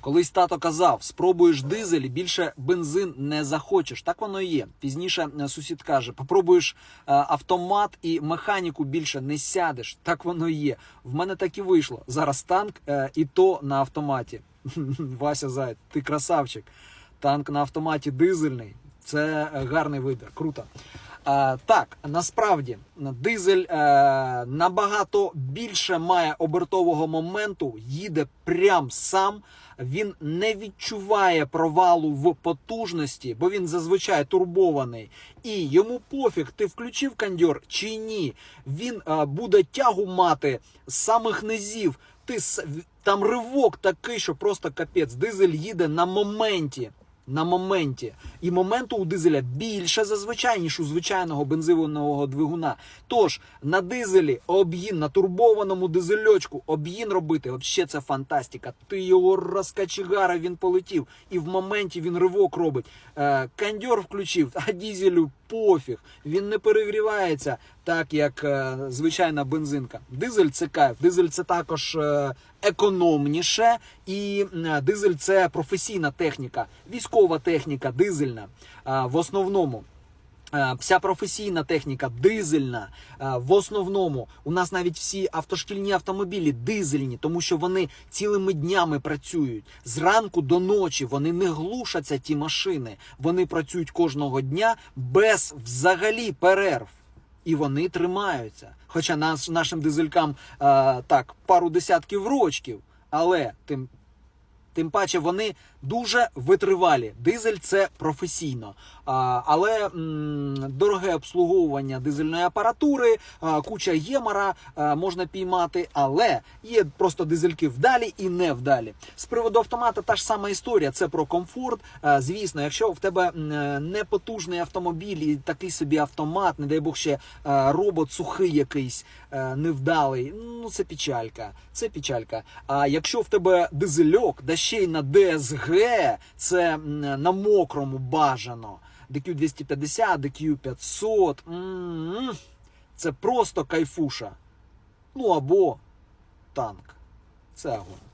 Колись тато казав: спробуєш дизель, більше бензин не захочеш. Так воно і є. Пізніше е, сусід каже: попробуєш е, автомат і механіку більше не сядеш. Так воно і є. В мене так і вийшло. Зараз танк е, і то на автоматі. Вася Зайд, ти красавчик. Танк на автоматі дизельний. Це гарний вибір. Круто. Е, так, насправді дизель е, набагато більше має обертового моменту, їде прям сам. Він не відчуває провалу в потужності, бо він зазвичай турбований. І йому пофіг, ти включив кондьор чи ні. Він е, буде тягу мати з самих низів. Ти там ривок такий, що просто капець. Дизель їде на моменті. На моменті. І моменту у дизеля більше зазвичай, ніж у звичайного бензинового двигуна. Тож на дизелі об'їн, на турбованому дизельочку об'їн робити, взагалі це фантастика. Ти його розкачегара, він полетів. І в моменті він ривок робить. Е, кондьор включив, а дизелю пофіг. Він не перегрівається так, як е, звичайна бензинка. Дизель це кайф. Дизель це також е, економніше, і е, дизель це професійна техніка, військова техніка, дизельна е, в основному. Е, Вся професійна техніка дизельна. Е, В основному у нас навіть всі автошкільні автомобілі дизельні, тому що вони цілими днями працюють. Зранку до ночі вони не глушаться ті машини. Вони працюють кожного дня без взагалі перерв. І вони тримаються. Хоча наш, нашим дизелькам е, так пару десятків рочків, але тим Тим паче вони дуже витривалі. Дизель це професійно. А, але м, дороге обслуговування дизельної апаратури, а, куча гемора а, можна піймати, але є просто дизельки вдалі і не вдалі. З приводу автомата та ж сама історія. Це про комфорт. А, звісно, якщо в тебе м, е, непотужний автомобіль і такий собі автомат, не дай Бог ще е, робот сухий якийсь е, невдалий, ну це печалька. Це печалька. А якщо в тебе дизельок, да ще й на ДСГ, це на мокрому бажано. DQ 250, DQ 500. м, Це просто кайфуша. Ну або танк. Це огонь.